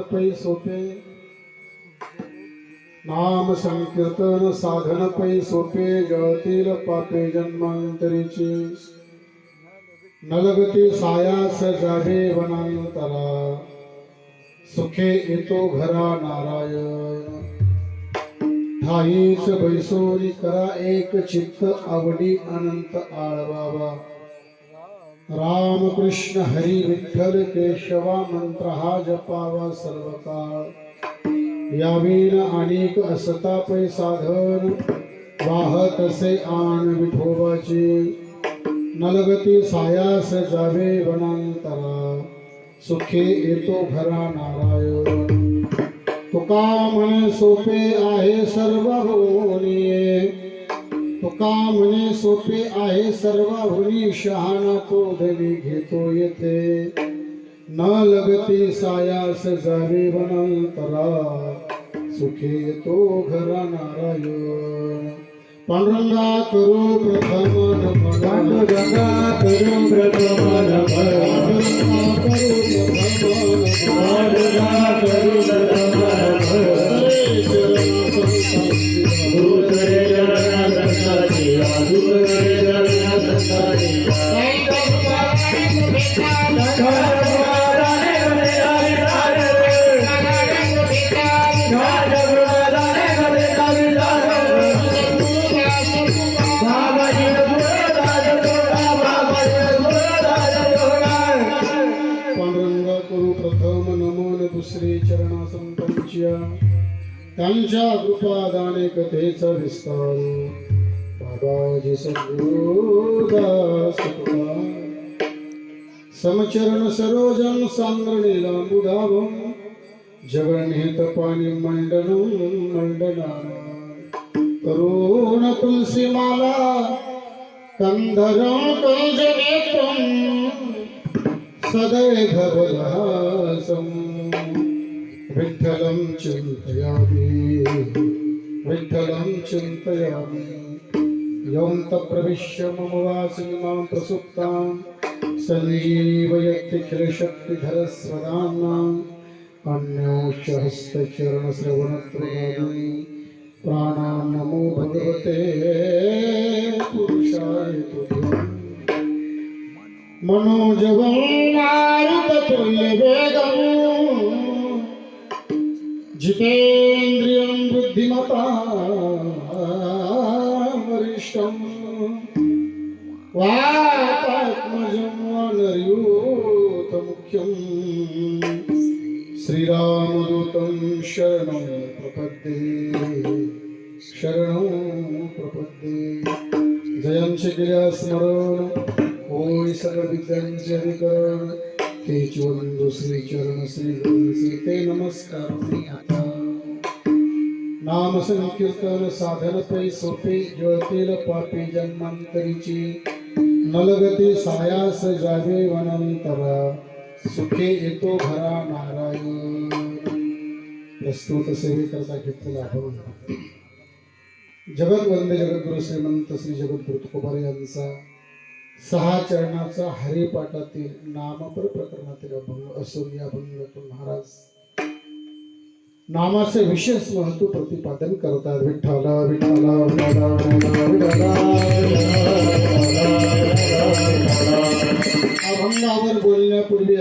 पै सोपे नाम संकीर्तन साधन पै सोपे जळतील पापे जन्मांतरीचे। नलगती सायास जावे वनांतरा। सुखे येतो घरा नारायण। ठाईच बैसोरी करा एक चित्त, आवडी अनंत आळवावा राम कृष्ण हरी विठ्ठल केशवा मंत्र हा जपावा सर्व काळ यावीन अनेक असता पै साधन, वाहत असे आण विठोबाची। नलगती सायास जावे वनांतरा, सुखे येतो घरा नारायण। तुका म्हणे सोपे आहे सर्व होणी। म्हणे सोपे आहे सर्व हुनी शहाणा तो धनी घेतो येथे. न लगती सायास जावे वनांतरा. सुखे येतो घरा नारायण. पांडुरंगा करू प्रथम पांडुरंगा करू प्रथम पांडुरंगा त्यांच्या कृपादाने कथेचा विस्तार. बाबाजी सद्गुरुदास तुका समचरण सरोजन सांद्रणीला मुधावम जगन्हित पाणी मंडनं मंडनान तरुण तुलसी माला कंधरं कंजनेत्रम् सदैघवलासं विठ्ठलं चिन्तयामि विठ्ठलं चिन्तयामि यं तप्रविश्य मम वासिमां प्रसुप्तां सञ्जीवयत्यखिलशक्तिधरस्वदाम्नाम् अन्योश्च हस्तचरणश्रवणत्वगादि प्राणां नमो भगवते पुरुषाय तुभ्यम् जितेन्द्रियं बुद्धिमता वरिष्ठम् वातात्मजं वानरयूतमुख्यम् श्रीरामदूतं शरणं प्रपद्ये। शरणं प्रपद्ये। जयांचे गिर्या स्मरण होय सर्व विद्यांचे अधिकरण तेच वंदो श्री ते नमस्कार। नाम संकीर्तन साधन पै सोपे जळतील पापे जन्मांतरीची नलगती सायास जावे वनंतरा। सुखे येतो भरा नारायण। प्रस्तुत सेवेकरता घेतलेला हरून जगत वंदे जगद्गुरु श्रीमंत श्री जगद्गुरु तुकोबार यांचा सहा चरणाचा हरिपाठातील नामपर प्रकरणातील अभंग असून या अभंगातून महाराज नामाचे विशेष महत्व प्रतिपादन करतात विठ्ठला विठ्ठला विठ्ठला अभंगावर बोलण्यापूर्वी